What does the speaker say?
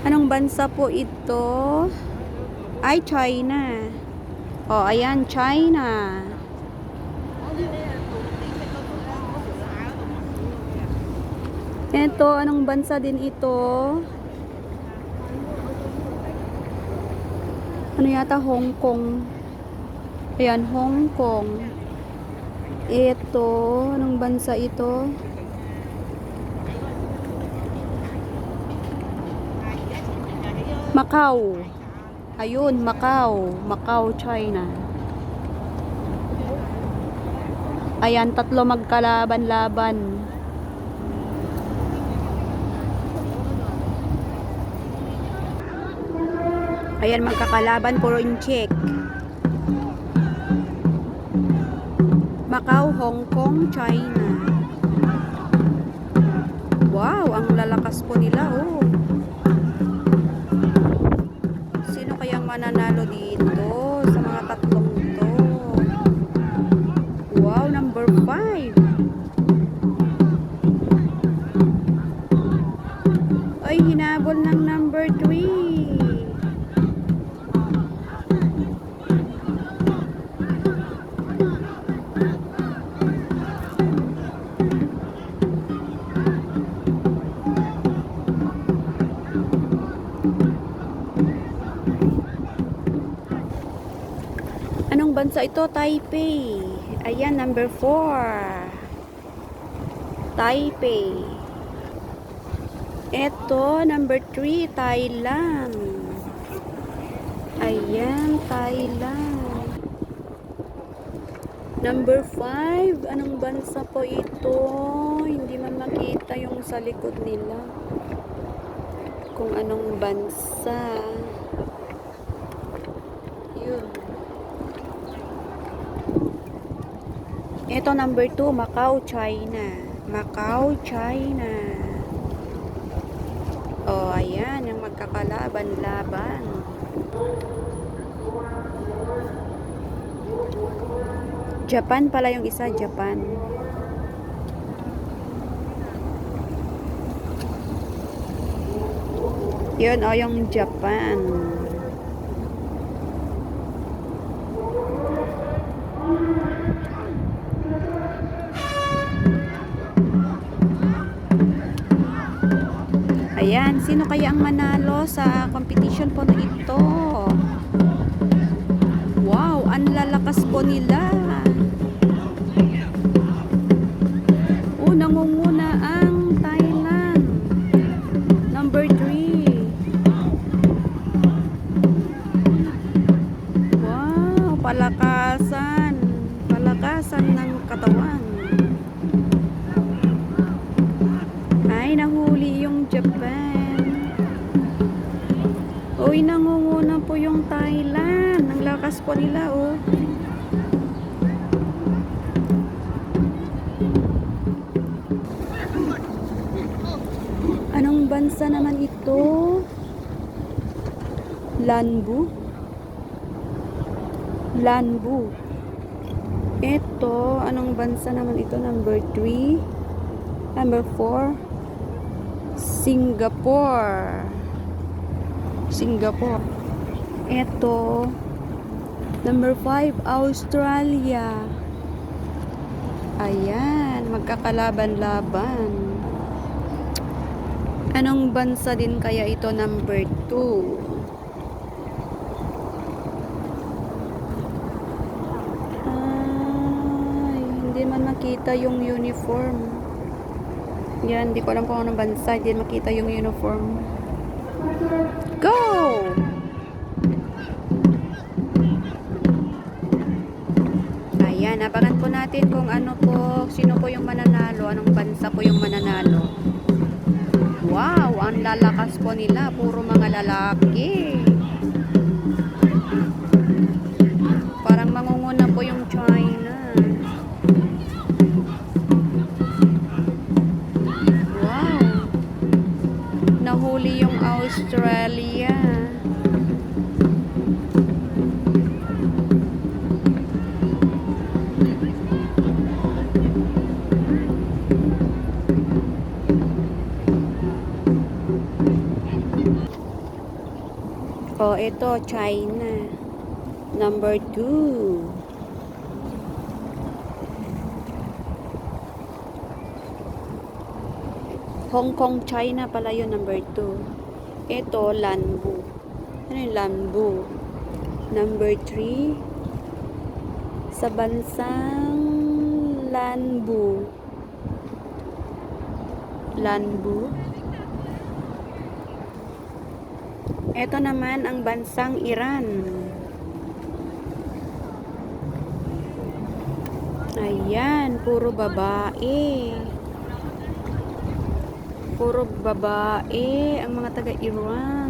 Anong bansa po ito? Ay, China. Oh, ayan, China. Ito, anong bansa din ito? Ano yata, Hong Kong. Ayan, Hong Kong. Ito, anong bansa ito? Macau. Ayun, Macau. Macau, China. Ayan, tatlo magkalaban-laban. Ayan, magkakalaban, puro incheck. Macau, Hong Kong, China. Wow, ang lalakas po nila, oh. Mananalo dito sa mga tatlong to? Wow, number 5. Ay, hinabol ng number 3. Bansa ito? Taipei. Ayan, number 4. Taipei. Ito, number 3, Thailand. Ayan, Thailand. Number 5, anong bansa po ito? Hindi man makita yung sa likod nila. Kung anong bansa. Yun. Ito number 2, Macau, China. Macau, China. Oh, ayan, yung magkakalaban-laban. Japan pala yung isa, Japan. Yun, oh, yung Japan. Ayan, sino kaya ang manalo sa competition po na ito? Wow, ang lalakas po nila. Oh, nangunguna ang Thailand. Number 3. Wow, palakasan. Uy, nangunguna po yung Thailand. Ang lakas po nila, oh. Anong bansa naman ito? Lanbu? Lanbu. Ito, anong bansa naman ito? Number 3. Number 4. Singapore. Singapore. Ito. Number 5, Australia. Ayan, magkakalaban-laban. Anong bansa din kaya ito number 2? Ay, hindi man makita yung uniform. Yan, hindi ko alam kung anong bansa. Hindi makita yung uniform. Go! Ayan, abangan po natin kung ano po, sino po yung mananalo, anong bansa po yung mananalo. Wow, ang lalakas po nila. Puro mga lalaki. Nahuli yung Australia. Oh, ito, China. Number two. Hong Kong, China pala yun, number two. Ito, Lanbu. Ano yung Lanbu? Number three. Sa bansang Lanbu. Lanbu. Ito naman ang bansang Iran. Ayan, puro babae. Puro babae ang mga taga Iran.